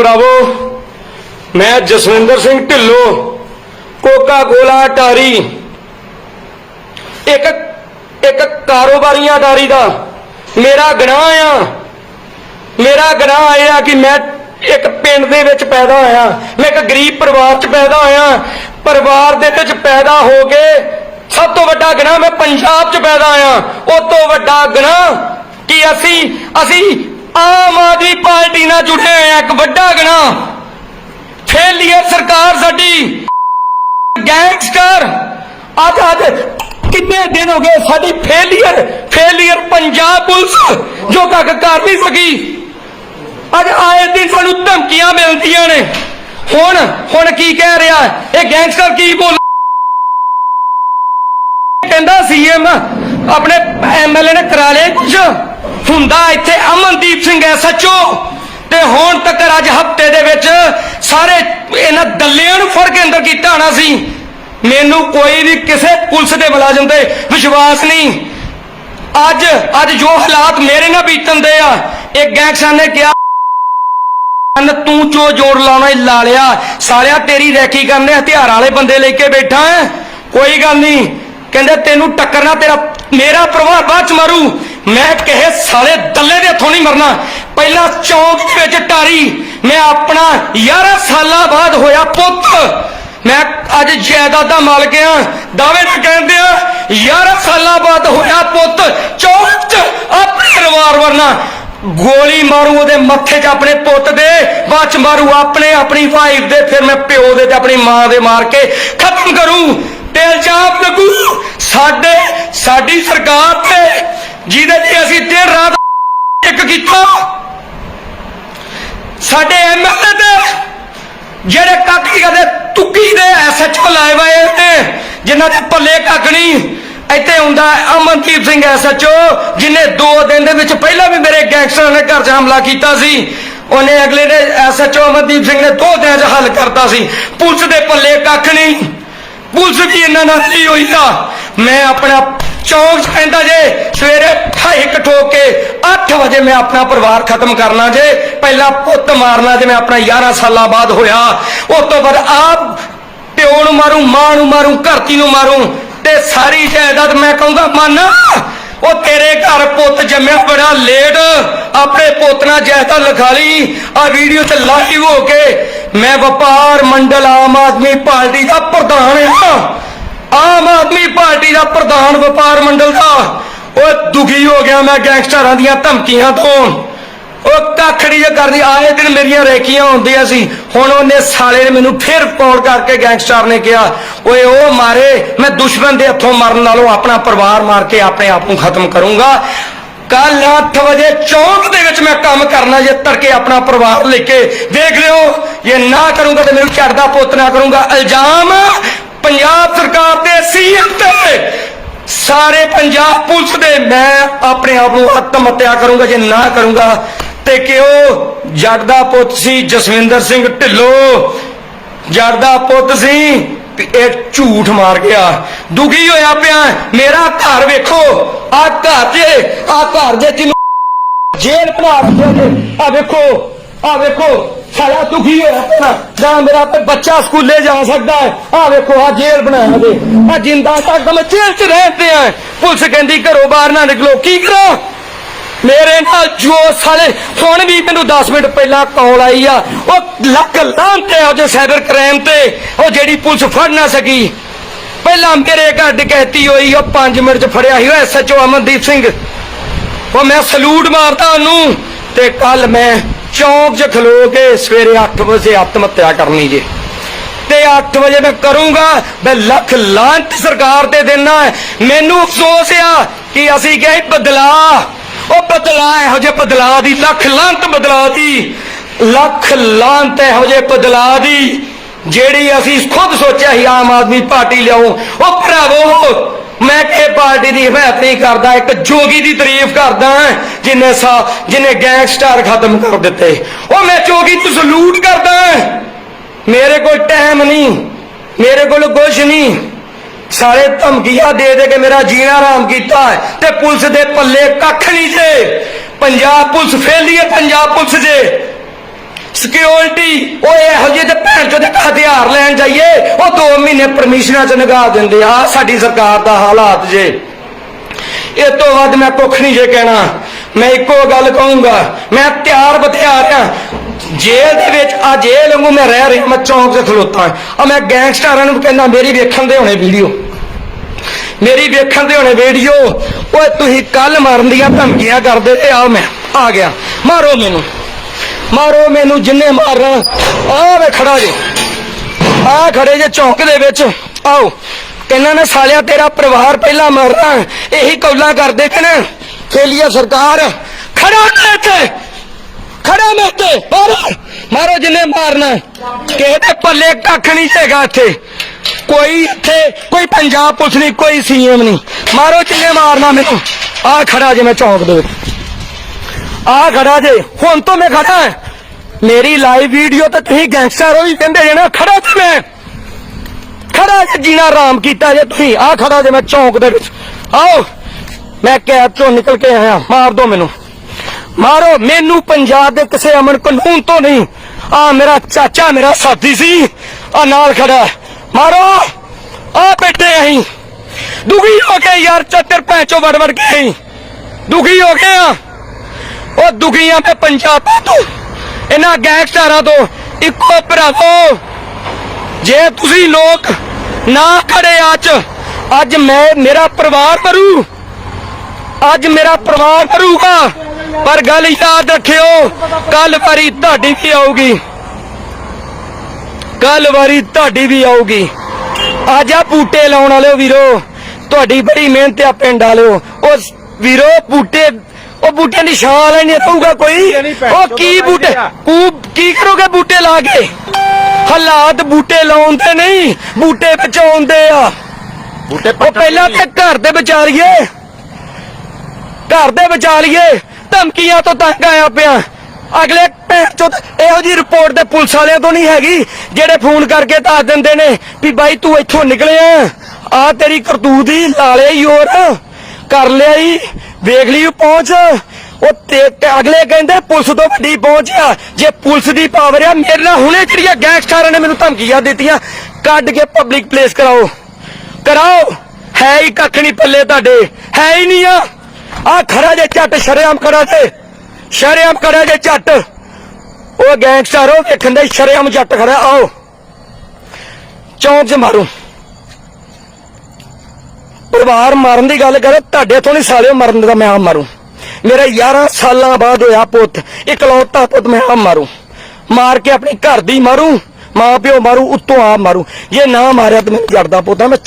ਭਰਾਵੋ, ਮੈਂ ਜਸਵਿੰਦਰ ਸਿੰਘ ਢਿੱਲੋਂ ਕੋਕਾ ਕੋਲਾ ਟਾਰੀ ਇੱਕ ਇੱਕ ਕਾਰੋਬਾਰੀਆਂ ਟਾਰੀ ਦਾ ਮੇਰਾ ਗੁਨਾਹ ਆ ਮੇਰਾ ਗੁਨਾਹ ਇਹ ਆ ਕਿ ਮੈਂ ਇੱਕ ਪਿੰਡ ਦੇ ਵਿੱਚ ਪੈਦਾ ਹੋਇਆ ਮੈਂ ਇੱਕ ਗਰੀਬ ਪਰਿਵਾਰ 'ਚ ਪੈਦਾ ਹੋਇਆ ਪਰਿਵਾਰ ਦੇ ਵਿੱਚ ਪੈਦਾ ਹੋ ਕੇ ਸਭ ਤੋਂ ਵੱਡਾ ਗੁਨਾਹ ਮੈਂ ਪੰਜਾਬ 'ਚ ਪੈਦਾ ਹੋਇਆ ਉਹ ਤੋਂ ਵੱਡਾ ਗੁਨਾਹ ਕਿ ਅਸੀਂ ਅਸੀਂ ਆਮ ਆਦਮੀ ਪਾਰਟੀ ਨਾਲ ਜੁੜੇ ਹੋਏ ਹਾਂ ਇੱਕ ਵੱਡਾ ਗੁਨਾਹ ਫੇਲੀਅਰ ਸਰਕਾਰ ਸਾਡੀ। ਗੈਂਗਸਟਰ। ਅੱਜ ਅੱਜ, ਕਿੰਨੇ ਦਿਨ ਹੋ ਗਏ ਸਾਡੀ ਫੇਲੀਅਰ ਫੇਲੀਅਰ ਪੰਜਾਬ ਪੁਲਿਸ ਜੋ ਤੱਕ ਕਰ ਨਹੀਂ ਸਕੀ। ਅੱਜ ਆਏ ਦਿਨ ਸਾਨੂੰ ਧਮਕੀਆਂ ਮਿਲਦੀਆਂ ਨੇ। ਹੁਣ ਹੁਣ ਕੀ ਕਹਿ ਰਿਹਾ ਇਹ ਗੈਂਗਸਟਰ ਕੀ ਬੋਲ ਕਹਿੰਦਾ ਸੀਐਮ ਆਪਣੇ ਐਮਐਲਏ ਨੇ ਕਰਾ ਲਿਆ ਕੁਝ ਹੁੰਦਾ ਇੱਥੇ ਅਮਨਦੀਪ ਸਿੰਘ ਸੱਚੋ ਤੇ ਹੁਣ ਤੱਕ ਅੱਜ ਹਫ਼ਤੇ ਦੇ ਵਿੱਚ ਸਾਰੇ ਇਹਨਾਂ ਦੱਲਿਆਂ ਨੂੰ ਫੜ ਕੇ ਅੰਦਰ ਕੀਤਾ ਹੋਣਾ ਸੀ। ਮੈਨੂੰ ਕੋਈ ਵੀ ਕਿਸੇ ਪੁਲਿਸ ਦੇ ਮੁਲਾਜ਼ਮ ਤੇ ਵਿਸ਼ਵਾਸ ਨਹੀਂ। ਅੱਜ ਅੱਜ ਜੋ ਹਾਲਾਤ ਮੇਰੇ ਨਾਲ ਬੀਤਣ ਦੇ ਆ ਇੱਕ ਗੈਂਗਸਟਰ ਨੇ ਕਿਹਾ ਕੰਨ ਤੂੰ ਚੋ ਜੋੜ ਲਾਉਣਾ ਹੀ ਲਾ ਲਿਆ ਸਾਲਿਆ, ਤੇਰੀ ਰੈਕੀ ਕਰਨੇ ਹਥਿਆਰ ਵਾਲੇ ਬੰਦੇ ਲੈ ਕੇ ਬੈਠਾ ਕੋਈ ਗੱਲ ਨਹੀਂ। ਕਹਿੰਦੇ, ਤੈਨੂੰ ਟੱਕਰਨਾ ਤੇਰਾ, ਮੇਰਾ ਪਰਿਵਾਰ ਬਾਅਦ ਚ ਮਾਰੂ। ਮੈਂ ਕਿਸੇ ਸਾਲੇ ਦੱਲੇ ਦੇ ਹੱਥੋਂ ਨਹੀਂ ਮਰਨਾ। ਪਹਿਲਾ ਚੌਂਕ ਵਿੱਚ ਟਾਰੀ। ਮੈਂ ਆਪਣਾ 11 ਸਾਲਾਂ ਬਾਅਦ ਹੋਇਆ ਪੁੱਤ। ਮੈਂ ਅੱਜ ਜਾਇਦਾਦ ਦਾ ਮਾਲਕ ਆ। ਦਾਅਵੇ ਨਾਲ ਕਹਿੰਦੇ ਆ 11 ਸਾਲਾਂ ਬਾਅਦ ਹੋਇਆ ਪੁੱਤ। ਚੌਂਕ 'ਚ ਆਪਣੇ ਪਰਿਵਾਰ ਵਰਨਾ ਗੋਲੀ ਮਾਰੂ ਉਹਦੇ ਮੱਥੇ 'ਚ ਆਪਣੇ ਪੁੱਤ ਦੇ, ਬਾਅਦ ਮਾਰੂ ਆਪਣੇ, ਆਪਣੀ ਵਾਈਫ ਦੇ, ਫਿਰ ਮੈਂ ਪਿਓ ਦੇ ਤੇ ਆਪਣੀ ਮਾਂ ਦੇ ਮਾਰ ਕੇ ਖਤਮ ਕਰੂ। ਤੇ ਇਲਜ਼ਾਮ ਲੱਗੂ। ਸਾਡੇ, ਸਾਡੀ ਸਰਕਾਰ ਤੇ, ਜਿਹਦੇ ਤੇ ਅਸੀਂ ਦਿਨ ਰਾਤ ਇੱਕ ਕੀਤਾ। ਸਾਡੇ ਐਮਐਲਏ ਤੇ ਜਿਹੜੇ ਕੱਖ ਨਹੀਂ ਤੁੱਕੀ ਦੇ ਐਸਐਚਓ ਲਾਏ ਹੋਏ ਨੇ, ਜਿਨ੍ਹਾਂ ਦੇ ਪੱਲੇ ਕੱਖ ਇੱਥੇ ਹੁੰਦਾ ਅਮਨਦੀਪ ਸਿੰਘ ਐਸਐਚਓ ਜਿਨੇ 2 ਦਿਨ ਦੇ ਵਿੱਚ ਪਹਿਲਾਂ ਵੀ ਮੇਰੇ ਗੈਂਗਸਟਰਾਂ ਨੇ ਘਰ 'ਚ ਹਮਲਾ ਕੀਤਾ ਸੀ। ਉਹਨੇ ਅਗਲੇ ਨੇ ਐਸਐਚਓ ਅਮਨਦੀਪ ਸਿੰਘ ਨੇ 2 ਦਿਨਾਂ 'ਚ ਹੱਲ ਕਰਤਾ ਸੀ। ਪੁਲਿਸ ਦੇ ਪੱਲੇ ਕੱਖ ਨਹੀਂ ਪੁਲਿਸ ਵੀ ਇਹਨਾਂ ਨਾਲ ਨਹੀਂ ਹੋਈ ਤਾਂ ਮੈਂ ਆਪਣਾ ਚੌਂਕ ਪੈਂਦਾ ਜੇ, ਸਵੇਰੇ ਇੱਕ ਠੋਕ ਕੇ 8 ਵਜੇ ਮੈਂ ਆਪਣਾ ਪਰਿਵਾਰ ਖਤਮ ਕਰਨਾ ਜੇ। ਪਹਿਲਾਂ ਪੁੱਤ ਮਾਰਨਾ ਜੇ ਮੈਂ ਆਪਣਾ 11 ਸਾਲਾਂ ਬਾਅਦ ਹੋਇਆ। ਉਸ ਤੋਂ ਬਾਅਦ ਆਪ ਪਿਓ ਨੂੰ ਮਾਰੂ, ਮਾਂ ਨੂੰ ਮਾਰੂ ਘਰਤੀ ਨੂੰ ਮਾਰੂ ਤੇ ਸਾਰੀ ਜਾਇਦਾਦ ਮੈਂ ਕਹੂੰਗਾ, ਮੰਨ। ਉਹ ਤੇਰੇ ਘਰ ਪੁੱਤ ਜੰਮਿਆ ਬੜਾ ਲੇਟ ਆਪਣੇ ਪੁੱਤ ਨਾਲ ਜਾਇਦਾਦ ਲਿਖਾ ਲਈ। ਆ ਵੀਡੀਓ ਤੇ ਲਾਈਵ ਹੋ ਕੇ ਮੈਂ ਵਪਾਰ ਮੰਡਲ ਆਮ ਆਦਮੀ ਪਾਰਟੀ ਦਾ ਪ੍ਰਧਾਨ ਹਾਂ ਆਮ ਆਦਮੀ ਪਾਰਟੀ ਦਾ ਪ੍ਰਧਾਨ ਵਪਾਰ ਮੰਡਲ ਦਾ। ਉਹ ਦੁਖੀ ਹੋ ਗਿਆ ਮੈਂ ਗੈਂਗਸਟਰਾਂ ਦੀਆਂ ਧਮਕੀਆਂ ਤੋਂ। ਉਹ ਕੱਖੜੀ ਜੇ ਕਰਦੀ ਆਏ ਦਿਨ ਮੇਰੀਆਂ ਰੇਖੀਆਂ ਹੁੰਦੀਆਂ ਸੀ। ਹੁਣ ਉਹਨੇ ਸਾਲੇ ਨੇ ਮੈਨੂੰ ਫਿਰ ਫੋਨ ਕਰਕੇ ਗੈਂਗਸਟਰ ਨੇ ਕਿਹਾ, ਓਏ ਉਹ ਮਾਰੇ, ਮੈਂ ਦੁਸ਼ਮਣ ਦੇ ਹੱਥੋਂ ਮਰਨ ਨਾਲੋਂ ਆਪਣਾ ਪਰਿਵਾਰ ਮਾਰ ਕੇ ਆਪਣੇ ਆਪ ਨੂੰ ਖਤਮ ਕਰੂੰਗਾ। ਕੱਲ 8 ਵਜੇ ਚੌਂਕ ਦੇ ਵਿੱਚ ਮੈਂ ਕੰਮ ਕਰਨਾ, ਜੇ ਤੜਕੇ ਆਪਣਾ ਪਰਿਵਾਰ ਲੈ ਕੇ ਦੇਖ ਲਿਓ। ਜੇ ਨਾ ਕਰੂੰਗਾ ਤੇ ਮੈਨੂੰ ਛੱਡਦਾ ਪੁੱਤ ਨਾ ਕਰੂੰਗਾ। ਇਲਜ਼ਾਮ ਪੰਜਾਬ ਸਰਕਾਰ ਤੇ ਸੀਐਮ ਤੇ ਸਾਰੇ ਪੰਜਾਬ ਪੁਲਿਸ ਦੇ ਮੈਂ ਆਪਣੇ ਆਪ ਨੂੰ ਆਤਮ ਹੱਤਿਆ ਕਰੂੰਗਾ, ਜੇ ਨਾ ਕਰੂੰਗਾ, ਤੇ ਕਿ ਉਹ ਜੱਟ ਦਾ ਪੁੱਤ ਸੀ ਜਸਵਿੰਦਰ ਸਿੰਘ ਢਿੱਲੋਂ। ਜੱਟ ਦਾ ਪੁੱਤ ਸੀ ਇਹ ਝੂਠ ਮਾਰ ਗਿਆ। ਦੁਖੀ ਹੋਇਆ ਪਿਆ, ਮੇਰਾ ਘਰ ਵੇਖੋ ਆ ਘਰ ਜੇ ਆ ਘਰ ਜੇ ਜਿਹਨੂੰ ਜੇਲ੍ਹ ਬਣਾ ਦਿੱਤੇ ਆ ਵੇਖੋ। ਆ ਵੇਖੋ ਸਾਰਾ ਦੁਖੀ ਹੋਇਆ ਪਿਆ ਜਾਂ ਮੇਰਾ ਬੱਚਾ ਸਕੂਲੇ ਜਾ ਸਕਦਾ ਹੈ। ਆ ਵੇਖੋ, ਆ ਜੇਲ੍ਹ ਬਣਾਇਆ ਜੇ ਆ ਜਿੰਦਾ ਤੱਕ ਮੈਂ ਜੇਲ੍ਹ 'ਚ ਰਹਿੰਦੇ ਆ ਪੁਲਿਸ ਕਹਿੰਦੀ ਘਰੋਂ ਬਾਹਰ ਨਾ ਨਿਕਲੋ। ਕੀ ਕਰਾਂ? ਮੇਰੇ ਨਾਲ ਜੋ ਸਾਲੇ, ਹੁਣ ਵੀ ਮੈਨੂੰ 10 ਮਿੰਟ ਪਹਿਲਾਂ ਕਾਲ ਆਈ ਆ। ਉਹ ਲੱਖ ਲਾਂਤੇ ਆ ਜੋ ਸਾਈਬਰ ਕ੍ਰਾਈਮ ਤੇ। ਉਹ ਜਿਹੜੀ ਪੁਲਿਸ ਫੜ ਨਾ ਸਕੀ। ਪਹਿਲਾਂ ਮੇਰੇ ਘਰ ਡਕੈਤੀ ਹੋਈ, ਉਹ 5 ਮਿੰਟ ਚ ਫੜਿਆ ਸੀ। ਉਹ ਐਸਐਚਓ ਅਮਨਦੀਪ ਸਿੰਘ। ਉਹ ਮੈਂ ਸਲੂਟ ਮਾਰਦਾ ਉਹਨੂੰ। ਤੇ ਕੱਲ ਮੈਂ ਚੌਂਕ 'ਚ ਖਲੋ ਕੇ ਸਵੇਰੇ 8 ਵਜੇ ਆਤਮ ਹੱਤਿਆ ਕਰਨੀ ਜੇ। ਤੇ 8 ਵਜੇ ਮੈਂ ਕਰੂੰਗਾ, ਮੈਂ ਲੱਖ ਲਾਂਤ ਸਰਕਾਰ ਤੇ ਦੇਣਾ ਮੈਨੂੰ ਅਫਸੋਸ ਆ ਕਿ ਅਸੀਂ ਗਏ ਬਦਲਾ। ਉਹ ਬਦਲਾ ਇਹੋ ਜਿਹੇ ਬਦਲਾ ਦੀ, ਲੱਖ ਲਾਂਤ ਬਦਲਾ ਦੀ। ਲੱਖ ਲਾਂਤ ਇਹੋ ਜਿਹੇ ਬਦਲਾ ਦੀ, ਜਿਹੜੀ ਅਸੀਂ ਖੁਦ ਸੋਚਿਆ ਸੀ ਆਮ ਆਦਮੀ ਪਾਰਟੀ ਲਿਆਓ। ਉਹ ਭਰਾਵੋ ਮੈਂ ਕਿ ਪਾਰਟੀ ਦੀ ਹਮਾਇਤ ਨਹੀਂ ਕਰਦਾ, ਇੱਕ ਜੋਗੀ ਦੀ ਤਾਰੀਫ ਕਰਦਾ ਜਿਨੇ ਸਾ, ਜਿਨੇ ਗੈਂਗਸਟਰ ਖਤਮ ਕਰ ਦਿੱਤੇ। ਉਹ ਮੈਂ ਜੋਗੀ ਤੋਂ ਸਲੂਟ ਕਰਦਾ ਮੇਰੇ ਕੋਲ ਟਾਈਮ ਨਹੀਂ, ਮੇਰੇ ਕੋਲ ਕੁਝ ਨਹੀਂ। ਸਾਰੇ ਧਮਕੀਆਂ ਦੇ ਦੇ ਕੇ ਮੇਰਾ ਜੀਣਾ ਆਰਾਮ ਕੀਤਾ ਤੇ ਪੁਲਿਸ ਦੇ ਪੱਲੇ ਕੱਖ ਨਹੀਂ ਜੇ। ਪੰਜਾਬ ਪੁਲਿਸ ਫੇਲੀ ਹੈ, ਪੰਜਾਬ ਪੁਲਿਸ ਜੇ। ਸਿਕਿਉਰਿਟੀ ਉਹ ਇਹੋ ਜਿਹੇ ਤੇ ਭੈਣ ਚੋਂ ਦੇ ਹਥਿਆਰ ਲੈਣ ਜਾਈਏ। ਉਹ 2 ਮਹੀਨੇ ਪਰਮਿਸ਼ਨਾਂ ਚ ਨਗਾ ਦਿੰਦੇ ਆ, ਸਾਡੀ ਸਰਕਾਰ ਦਾ ਹਾਲਾਤ ਜੇ। ਇਹ ਤੋਂ ਵੱਧ ਮੈਂ ਕੁੱਖ ਨਹੀਂ ਜੇ ਕਹਿਣਾ। ਮੈਂ ਇੱਕੋ ਗੱਲ ਕਹੂੰਗਾ, ਮੈਂ ਤਿਆਰ ਬਥਿਆਰ ਆ। ਜੇਲ੍ਹ ਦੇ ਵਿੱਚ, ਆ ਜੇਲ੍ਹ ਵਾਂਗੂ ਮੈਂ ਰਹਿ ਰਿਹਾ, ਮੈਂ ਚੌਂਕ 'ਤੇ ਖਲੋਤਾ। ਆ ਮੈਂ ਗੈਂਗਸਟਰਾਂ ਨੂੰ ਕਹਿੰਦਾ, ਮੇਰੀ ਵੇਖਣ ਦੇ ਹੋਣੇ ਵੀਡੀਓ। ਮੇਰੀ ਵੇਖਣ ਦੇ ਹੋਣੇ ਵੀਡੀਓ। ਓਏ, ਤੁਸੀਂ ਕੱਲ ਮਾਰਨ ਦੀਆਂ ਧਮਕੀਆਂ ਕਰਦੇ ਤੇ ਆ ਮੈਂ, ਆ ਗਿਆ। ਮਾਰੋ ਮੈਨੂੰ। ਮਾਰੋ ਮੈਨੂੰ ਜਿੰਨੇ ਮਾਰਨਾ। ਆ ਵੇ ਖੜਾ ਜੇ। ਆ ਖੜੇ ਜੇ ਚੌਂਕ ਦੇ ਵਿੱਚ। ਆਓ, ਕਹਿੰਦਾ ਨਾ ਸਾਲਿਆ ਤੇਰਾ ਪਰਿਵਾਰ ਪਹਿਲਾਂ ਮਰਨਾ ਇਹੀ ਕੌਲਾਂ ਕਰਦੇ ਕਿ ਫੇਲੀਆ ਸਰਕਾਰ। ਖੜਾ ਕਰ ਇੱਥੇ। ਖੜਾ ਮੈਂ ਤੇ ਮਾਰੋ ਮਾਰੋ ਜਿੰਨੇ ਮਾਰਨਾ। ਕਿਸੇ ਦੇ ਪੱਲੇ ਕੱਖ ਨਹੀਂ ਹੈਗਾ ਇੱਥੇ। ਕੋਈ ਇੱਥੇ, ਕੋਈ ਪੰਜਾਬ ਪੁਲਿਸ ਨਹੀਂ, ਕੋਈ ਸੀਐਮ ਨਹੀਂ। ਮਾਰੋ ਜਿੰਨੇ ਮਾਰਨਾ ਮੈਨੂੰ। ਆ ਖੜਾ ਜੇ ਮੈਂ ਚੌਂਕ ਦੇ ਵਿੱਚ। ਆ ਖੜਾ ਜੇ, ਹੁਣ ਤੋਂ ਮੈਂ ਖੜਾ ਹਾਂ। ਮੇਰੀ ਲਾਈਵ ਵੀਡੀਓ ਤੇ ਤੁਸੀਂ ਗੈਂਗਸਟਰ ਹੋ ਵੀ ਕਹਿੰਦੇ ਜੇ ਨਾ, ਖੜਾ ਤੇ ਮੈਂ। ਖੜਾ ਜੇ ਜੀਣਾ ਆਰਾਮ ਕੀਤਾ ਜੇ ਤੁਸੀਂ। ਆ ਖੜਾ ਜੇ ਮੈਂ ਚੌਂਕ ਦੇ ਵਿੱਚ। ਆਓ, ਮੈਂ ਕੈਦ ਚੋਂ ਨਿਕਲ ਕੇ ਆਇਆ। ਮਾਰ ਦੋ ਮੈਨੂੰ। ਮਾਰੋ, ਮੈਨੂੰ ਪੰਜਾਬ ਦੇ ਕਿਸੇ ਅਮਨ ਕਾਨੂੰਨ ਤੋਂ ਨਹੀਂ। ਆ ਮੇਰਾ ਚਾਚਾ, ਮੇਰਾ ਸਾਥੀ ਸੀ। ਆ ਨਾਲ ਖੜਾ ਮਾਰੋ, ਆ ਬੈਠੇ ਅਹੀਂ ਦੁਖੀ ਹੋ ਕੇ ਯਾਰ ਚੱਤਰ ਪੈਚੋ ਵੜ ਵੜ ਕੇ ਦੁਖੀ ਹੋ ਗਏ ਆ। ਉਹ ਦੁਖੀਆਂ ਤੇ ਪੰਜਾਬ ਤੋਂ। ਇਹਨਾਂ ਗੈਂਗਸਟਰਾਂ ਤੋਂ ਇੱਕੋ ਭਰਾਵੋ, ਜੇ ਤੁਸੀਂ ਲੋਕ ਨਾ ਖੜੇ ਅੱਜ ਅੱਜ ਮੈਂ, ਮੇਰਾ ਪਰਿਵਾਰ ਮਰੂ। ਅੱਜ ਮੇਰਾ ਪਰਿਵਾਰ ਮਰੂਗਾ। ਪਰ ਗੱਲ ਯਾਦ ਰੱਖਿਓ ਕੱਲ ਵਾਰੀ ਤੁਹਾਡੀ ਵੀ ਆਊਗੀ। ਕੱਲ ਵਾਰੀ ਤੁਹਾਡੀ ਵੀ ਆਊਗੀ। ਅੱਜ ਆ ਬੂਟੇ ਲਾਉਣ ਵਾਲਿਓ ਵੀਰੋ, ਤੁਹਾਡੀ ਬੜੀ ਮਿਹਨਤ ਆ ਪਿੰਡ ਵਾਲਿਓ। ਉਹ ਵੀਰੋ, ਬੂਟੇ ਉਹ ਬੂਟਿਆਂ ਦੀ ਛਾਂ ਲੈਣੀ ਰਹੂਗਾ ਕੋਈ? ਉਹ ਕੀ ਬੂਟੇ? ਕੂ ਕੀ ਕਰੋਗੇ ਬੂਟੇ ਲਾ ਕੇ? ਹਾਲਾਤ ਬੂਟੇ ਲਾਉਣ ਤੇ ਨਹੀਂ ਬੂਟੇ ਬਚਾਉਂਦੇ ਆ। ਬੂਟੇ ਉਹ ਪਹਿਲਾਂ ਤੇ ਘਰ ਦੇ ਵਿਚਾਰੀਏ। ਘਰ ਦੇ ਵਿਚਾਰੀਏ। ਧਮਕੀਆਂ ਤੋਂ ਤੰਗ ਆਇਆ ਪਿਆ। ਅਗਲੇ ਚੋਦ ਇਹੋ ਜੀ ਰਿਪੋਰਟ ਤੇ ਪੁਲਿਸ ਵਾਲਿਆਂ ਤੋਂ ਨਹੀਂ ਹੈਗੀ ਜਿਹੜੇ ਫੋਨ ਕਰਕੇ ਦੱਸ ਦਿੰਦੇ ਨੇ ਵੀ ਬਾਈ ਤੂੰ ਇੱਥੋਂ ਨਿਕਲਿਆ। ਆ ਤੇਰੀ ਕਰਤੂਤ ਹੀ ਲਾਲੇ ਹੋਰ। ਕਰ ਲਿਆ ਹੀ ਵੇਖ ਲਈ ਪਹੁੰਚ। ਉਹ ਤੇ ਤੇ ਅਗਲੇ ਕਹਿੰਦੇ ਪੁਲਿਸ ਤੋਂ ਵੱਡੀ ਪਹੁੰਚ ਆ। ਜੇ ਪੁਲਿਸ ਦੀ ਪਾਵਰ ਆ, ਮੇਰੇ ਨਾਲ ਹੁਣੇ ਜਿਹੜੀਆਂ ਗੈਂਗਸਟਰਾਂ ਨੇ ਮੈਨੂੰ ਧਮਕੀਆਂ ਦਿੱਤੀਆਂ, ਕੱਢ ਕੇ ਪਬਲਿਕ ਪਲੇਸ ਕਰਾਓ। ਕਰਾਓ। ਹੈ ਹੀ ਕੱਖ ਨਹੀਂ ਪੱਲੇ ਤੁਹਾਡੇ। ਹੈ ਹੀ ਨਹੀਂ ਆ। ਆ ਖੜਾ ਜੇ ਝੱਟ, ਸ਼ਰੇਆਮ ਕਰਾ ਜੇ ਸ਼ਰੇਆਮ ਕਰਾ ਜੇ ਝੱਟ। ਉਹ ਗੈਂਗਸਟਰ, ਉਹ ਵੇਖਣ ਦੇ ਸ਼ਰੇਆਮ ਜੱਟ ਖੜਾ। ਆਓ। ਚੌਂਕ 'ਚ ਮਾਰੋ। ਪਰਿਵਾਰ ਮਾਰਨ ਦੀ ਗੱਲ ਕਰੇ ਤੁਹਾਡੇ ਤੋਂ ਨਹੀਂ ਸਾਲਿਓ ਮਰਨ ਦਾ ਮੈਂ ਆ ਮਾਰੂ। ਮੇਰਾ 11 ਸਾਲਾਂ ਬਾਅਦ ਹੋਇਆ ਪੁੱਤ ਇਕਲੌਤਾ ਪੁੱਤ ਮੈਂ ਆ ਮਾਰੂ। ਮਾਰ ਕੇ ਆਪਣੇ ਘਰ ਦੀ ਮਾਰੂ ਮਾਂ ਪਿਓ ਮਾਰੂ ਉੱਤੋਂ ਆ ਮਾਰੂ। ਜੇ ਨਾ ਮਾਰਿਆ ਤਾਂ ਮੈਨੂੰ ਜੜਦਾ ਪੁੱਤ ਆ, ਮੈਂ